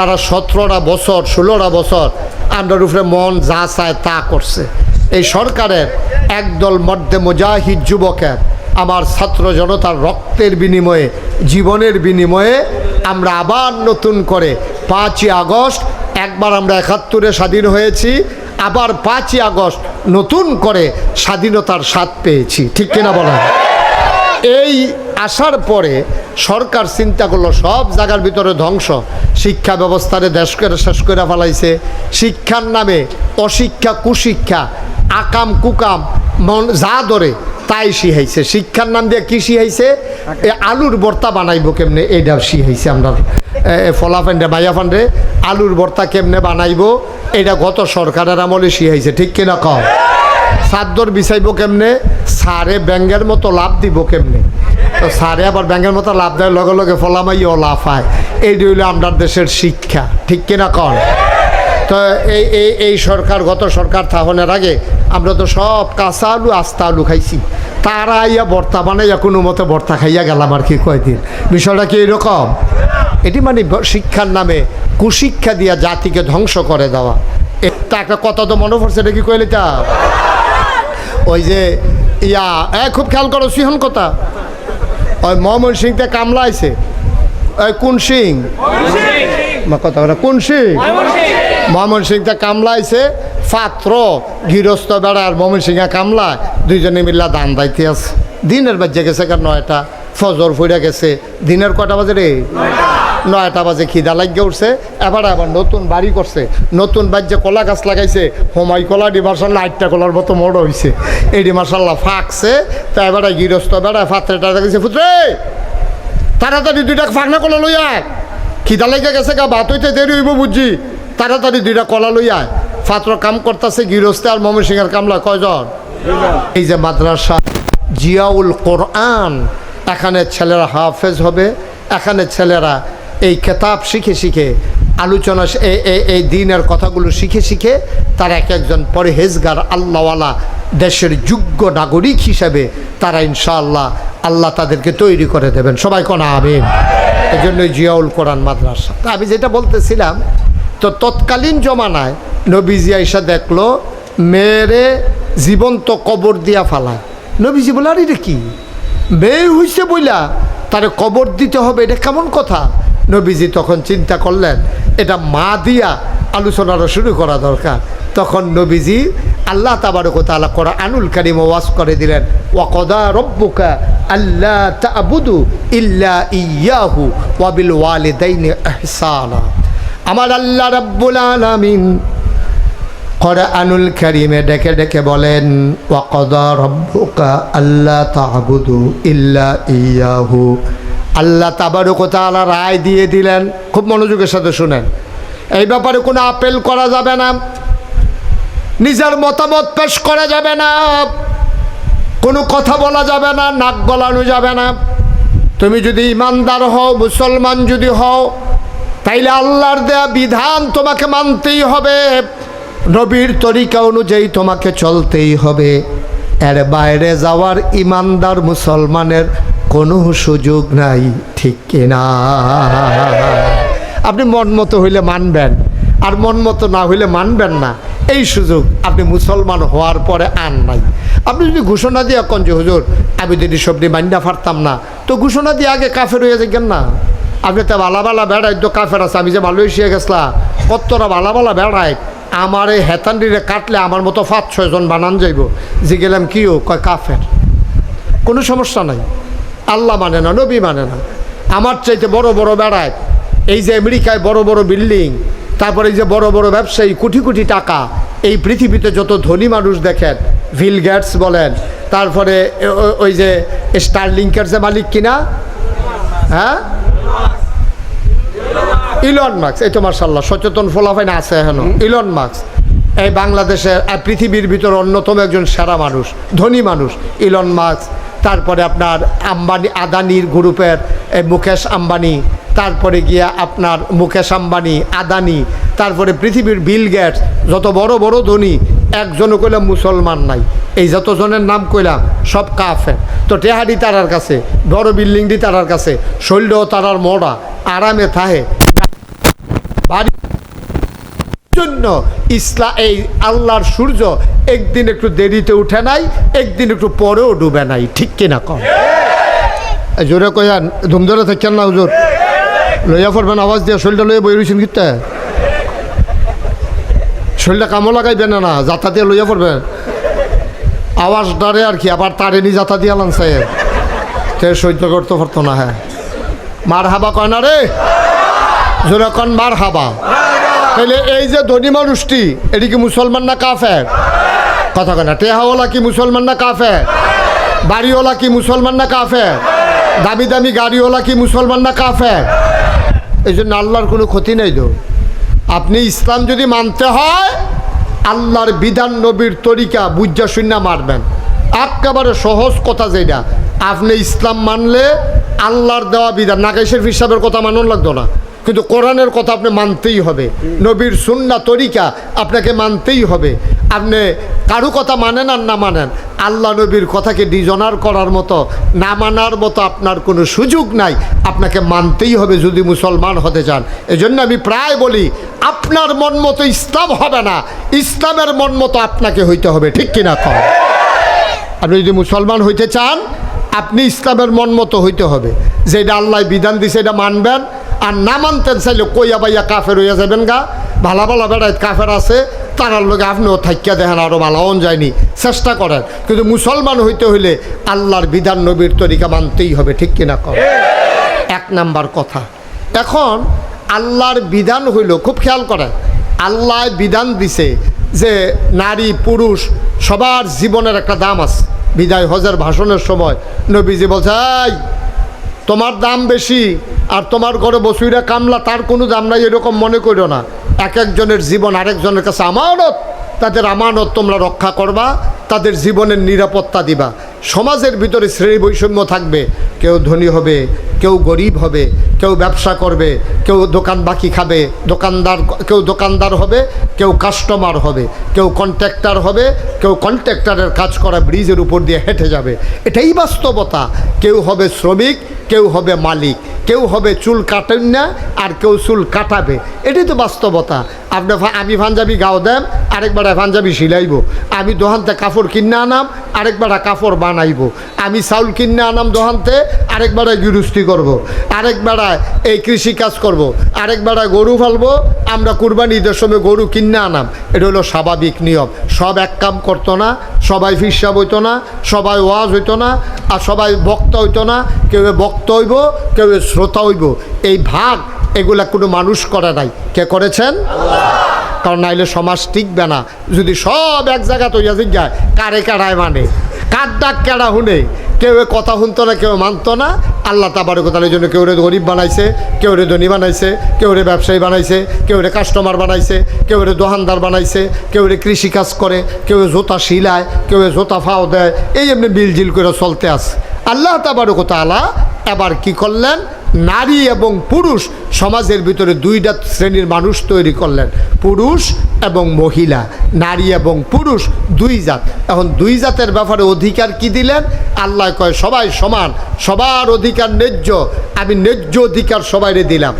তারা সতেরোটা বছর, ষোলোটা বছর আমরার উপরে মন যা চায় তা করছে। এই সরকারের একদল মধ্যে মুজাহিদ যুবকের, আমার ছাত্র জনতার রক্তের বিনিময়ে, জীবনের বিনিময়ে আমরা আবার নতুন করে পাঁচই আগস্ট, একবার আমরা একাত্তরে স্বাধীন হয়েছি, আবার পাঁচই আগস্ট নতুন করে স্বাধীনতার স্বাদ পেয়েছি। ঠিক কিনা বলা এই আসার পরে সরকার চিন্তা করল সব জায়গার ভিতরে ধ্বংস। শিক্ষা ব্যবস্থারে দেশ করে শেষ করে ফেলাইছে। শিক্ষার নামে অশিক্ষা কুশিক্ষা আকাম কুকাম মন যা ধরে তাই শিহাইছে শিক্ষার নাম দিয়ে কি শিহাইছে এ আলুর ভর্তা বানাইব কেমনে? এইটা শিহাইছে আমরা। ফলা ফান্ডে মাইয়া ফান্ডে আলুর বর্তা কেমনে বানাইব? এটা গত সরকারের আমলে শিহাইছে ঠিক কিনা কম সাদ্দর বিছাইব কেমনে? সারে ব্যাঙ্গের মতো লাভ দিব কেমনে? তো সারে আবার ব্যাঙ্গের মতো লাভ দেয় লগে লগে ফলামাইও লাভ হয়। এই হইল আমরা দেশের শিক্ষা। ঠিক কিনা কন? তো এই এই এই সরকার, গত সরকার থাহনের আগে আমরা তো সব কাঁচা আলু, আস্তা আলু খাইছি। তারা আইয়া ভর্তা বানাইয়া কোনো মতে বর্তা খাইয়া গেলাম আর কি কয়দিন। বিষয়টা কি এরকম এটি মানে শিক্ষার নামে কুশিক্ষা দিয়া জাতিকে ধ্বংস করে দেওয়া। এটা একটা কথা তো মনে পড়ছে, এটা কি কইলে তা ওই যে, ইয়া, এ, খুব খেয়াল করো, সিহন কথা। ওই মোহাম্মদ সিংতে কামলা আইছে। ওই কোন সিং কথা বলে কোন সিং মোহাম্মদ সিংতে কামলা আইছে, পাত্র, গৃহস্থ বেড়া আর মোহাম্মদ সিংহা কামলা। দুইজনে মিল্লা দান দাইতে আছে। দিনের বাজে গেছে কার নয়টা, ফজর ফুইরা গেছে। দিনের কটা বাজে রে? নয়টা বাজে খিদা লাগিয়ে উঠছে। এবার আবার নতুন বাড়ি করছে। নতুন বাজ্যে কলা গাছ লাগাইছে। হোমাই কলা ডি মার্শাল্লাহ আটটা কলার মতো মোড় হয়েছে এডি মার্শাল্লাহ ফাঁকছে। তা এবার গৃহস্থ বেড়া ফাত্রেটা দেখেছে ফুত্রে, তাড়াতাড়ি দুইটা ফাঁকনা কলা লই আয়। খিদা লেগে গেছে গা, ভাত হইতে দেরি হইব বুঝছি তাড়াতাড়ি দুইটা কলা লই আয়। ফাত্র কাম করতেছে গৃহস্থে আর মমি সিংয়ের কামলা কয়জন? এই যে মাদ্রাসা, জিয়াউল কোরআন। এখানে ছেলেরা হাফেজ হবে, এখানে ছেলেরা এই খেতাব শিখে শিখে, আলোচনা এই- দিনের কথাগুলো শিখে শিখে তারা এক একজন পরহেজগার, আল্লাহওয়ালা, দেশের যোগ্য নাগরিক হিসাবে তারা ইনশাআল্লাহ আল্লাহ তাদেরকে তৈরি করে দেবেন। সবাই কোন আমিন? এই জন্য জিয়াউল কোরআন মাদ্রাসা। তা আমি যেটা বলতেছিলাম, তো তৎকালীন জমানায় নবীজি আইসা দেখল মেয়েরে জীবন্ত কবর দিয়া ফালায়। নবীজি বলে আর এটা কি? মেয়ে হইছে বইলা, তারে কবর দিতে হবে, এটা কেমন কথা? নবীজি তখন চিন্তা করলেন, এটা মা দিয়া আলোচনাটা শুরু করা দরকার। তখন নবীজি আল্লাহ তাবারক তাআলা করা আনুল কারিম ওয়াজ করে দিলেন, ওয়াকদা রব্বুকা আল্লাহ তাবুদু ইল্লা ইয়াহু ওয়াবিল ওয়ালিদাইনি ইহসানা। আমার আল্লাহ রাব্বুল আলামিন কোরআনুল কারিমে ডেকে ডেকে বলেন, ওয়াকদা রব্বুকা আল্লাহ তাবুদু ইল্লা ইয়াহু আল্লাহ তাবারক তাআলা রায় দিয়ে দিলেন। খুব মনোযোগের সাথে শুনেন। এই ব্যাপারে কোনো আপেল করা যাবে না। নিজের মতামত পেশ করা যাবে না। কোনো কথা বলা যাবে না, নাক গলানো যাবে না। তুমি যদি ইমানদার হও, মুসলমান যদি হও, তাইলে আল্লাহর দেয়া বিধান তোমাকে মানতেই হবে। নবীর তরিকা অনুযায়ী তোমাকে চলতেই হবে। এর বাইরে যাওয়ার ইমানদার মুসলমানের কোনো সুযোগ নাই, ঠিক কিনা? আপনি মন মতো হইলে মানবেন, আর মন মতো না হইলে মানবেন না। এই সুযোগ আপনি মুসলমান হওয়ার পরে আন নাই। আপনি যদি ঘোষণা দিয়ে কন যে, হুজুর, আমি যদি সবজি মান্ডা ফারতাম না, তো ঘোষণা দিয়ে আগে কাফের হয়ে যাবেন না। আপনি তো বালা বালা বেড়াই তো কাফের আছে, আমি যে মালয়েশিয়া গেছিলাম কতটা বালা বালা বেড়াই আমার এই হেতান্ডিরে কাটলে আমার মতো পাঁচ ছয়জন বানান যাইব। যে গেলাম কিও কয় কাফের। কোনো সমস্যা নাই। আল্লাহ মানে না নবী মানে না। আমার চাইতে বড় বড় বেড়ায় এই যে আমেরিকায় বড় বড় বিল্ডিং তারপরে এই যে বড় বড় ব্যবসায়ী কোটি কোটি টাকা এই পৃথিবীতে যত ধনী মানুষ দেখেন ভিল গেটস বলেন তারপরে ওই যে স্টারলিংকের যে মালিক কিনা হ্যাঁ? ইলন মার্কস এই তো মার্শাল্লাহ সচেতন ফলাফাইন আছে এখনও। ইলন মার্কস এই বাংলাদেশের পৃথিবীর ভিতর অন্যতম একজন সেরা মানুষ ধনী মানুষ ইলন মার্কস তারপরে আপনার আম্বানি, আদানির গ্রুপের মুকেশ আম্বানি, তারপরে গিয়া আপনার মুকেশ আম্বানি, আদানি, তারপরে পৃথিবীর বিল গেটস, যত বড় বড় ধনী, একজনও কইলাম মুসলমান নাই। এই যতজনের নাম কইলাম সব কাফের। তো টেহাডি তারার কাছে, বড় বিল্ডিংটি তারার কাছে শৈল্য তারার মোড়া আরামে থাহে বাড়ি জন্য ইসলা এই আল্লাহর সূর্য একদিন একটু দেরিতে উঠে নাই, একদিন একটু পরেও ডুবে নাই। ঠিক কিনা কম? জোরে কয়ান ধুম ধরে থাকেন না হুজুর। লইয়া পড়বেন, আওয়াজ দিয়ে শরীরটা লইয়া বই রয়েছেন কিতে শরীরটা কামও লাগাইবেন না যাতা দিয়ে লইয়া পড়বেন। আওয়াজ ডারে আর কি, আবার তারে নি যাতা দিয়ে লানছে তে সহ্য করতে পারতো না হ্যাঁ। মার হাবা কয় না রে? জোরে কন মার হাবা তাহলে এই যে ধনী মানুষটি, এটি কি মুসলমান না কাফের? কথা কেনা টেহাওয়ালা কি মুসলমান না কাফের? বাড়িওয়ালা কি মুসলমান না কাফের? দামি দামি গাড়িওয়ালা কি মুসলমান না কাফের? এই জন্য আল্লাহর কোনো ক্ষতি নেই তো। আপনি ইসলাম যদি মানতে হয়, আল্লাহর বিধান নবীর তরিকা বুঝা শূন্য মারবেন। একেবারে সহজ কথা যেটা। আপনি ইসলাম মানলে আল্লাহর দেওয়া বিধান নাগেশের হিসাবের কথা মানন লাগতো না। কিন্তু কোরআনের কথা আপনি মানতেই হবে। নবীর সুন্না তরিকা আপনাকে মানতেই হবে। আপনি কারও কথা মানেন আর না মানেন, আল্লাহ নবীর কথাকে ডিজনার করার মতো, না মানার মতো আপনার কোনো সুযোগ নাই। আপনাকে মানতেই হবে যদি মুসলমান হতে চান। এজন্য আমি প্রায় বলি, আপনার মন মতো ইসলাম হবে না, ইসলামের মন মতো আপনাকে হইতে হবে। ঠিক কিনা কম আপনি যদি মুসলমান হইতে চান, আপনি ইসলামের মন মতো হইতে হবে। যেটা আল্লাহ বিধান দিছে, এটা মানবেন। আর না মানতেন চাইলে কইয়া বাইয়া কাফের হইয়া যাবেন গা। ভালা ভালা বেড়ায় কাফের আছে, তারার লোক আপনিও থাকিয়া দেখেন আরও ভালোন যায়নি। চেষ্টা করেন। কিন্তু মুসলমান হইতে হইলে আল্লাহর বিধান নবীর তরিকা মানতেই হবে, ঠিক কিনা কর এক নাম্বার কথা। এখন আল্লাহর বিধান হইল, খুব খেয়াল করেন। আল্লাহ বিধান দিছে যে নারী, পুরুষ সবার জীবনের একটা দাম আছে। বিদায় হজের ভাষণের সময় নবীজি বলছে আই তোমার দাম বেশি আর তোমার ঘরে বসুইরা কামলা, তার কোনো দাম নাই, এরকম মনে করো না। এক একজনের জীবন আরেকজনের কাছে আমানত। তাদের আমানত তোমরা রক্ষা করবা, তাদের জীবনের নিরাপত্তা দিবা। সমাজের ভিতরে শ্রেণি বৈষম্য থাকবে, কেউ ধনী হবে, কেউ গরিব হবে, কেউ ব্যবসা করবে, কেউ দোকান বাকি খাবে, দোকানদার, কেউ দোকানদার হবে, কেউ কাস্টমার হবে, কেউ কন্ট্রাক্টর হবে, কেউ কন্ট্রাক্টরের কাজ করা ব্রিজের উপর দিয়ে হেঁটে যাবে। এটাই বাস্তবতা। কেউ হবে শ্রমিক, কেউ হবে মালিক, কেউ হবে চুল কাটেন না, আর কেউ চুল কাটাবে। এটাই তো বাস্তবতা। আপনি আমি পাঞ্জাবি গাও দেন, আরেকবার পাঞ্জাবি সিলাইব। আমি দোহানতে কাপড় কিনে আনাম আরেকবার কাপড় বানাইব। আমি চাউল কিনে আনাম দোহানতে, আরেকবার গৃহস্থী করব। আরেকবার এই কৃষি কাজ করব। আরেকবার গরু ফালবো, আমরা কুরবানি ঈদের সময় গরু কিনে আনাম। এটা হলো স্বাভাবিক নিয়ম। সব এক কাম করতো না, সবাই ফিসাব হইতো না, সবাই ওয়াজ হইতো না, আর সবাই বক্তা হইতো না। কেউ বক্ত হইব, কেউ শ্রোতা হইব। এই ভাগ এগুলা কোনো মানুষ করে নাই। কে করেছেন? কারণ নাইলে সমাজ টিকবে না। যদি সব এক জায়গা তৈরি জিজ্ঞায়, কারে কারায় মানে? কার ডাক কেডা শুনে? কেউ কথা শুনতো না, কেউ মানতো না। আল্লাহ তাবারে কোথাও জন্য কেউ রে গরিব বানাইছে, কেউ রে ধনী বানাইছে, কেউ রে ব্যবসায়ী বানাইছে, কেউ রে কাস্টমার বানাইছে, কেউ রে দোকানদার বানাইছে, কেউ রে কৃষিকাজ করে, কেউ জোতা শিলায়, কেউ জোতা ফাও দেয়। এই এমনি বিলজিল করে চলতে আছে। আল্লাহ তাবারক তালা এবার কি করলেন? নারী এবং পুরুষ সমাজের ভিতরে দুইটা শ্রেণির মানুষ তৈরি করলেন। পুরুষ এবং মহিলা। নারী এবং পুরুষ দুই জাত। এখন দুই জাতের ব্যাপারে অধিকার কি দিলেন? আল্লাহ কয়, সবাই সমান, সবার অধিকার ন্যায্য। আমি ন্যায্য অধিকার সবাইরে দিলাম।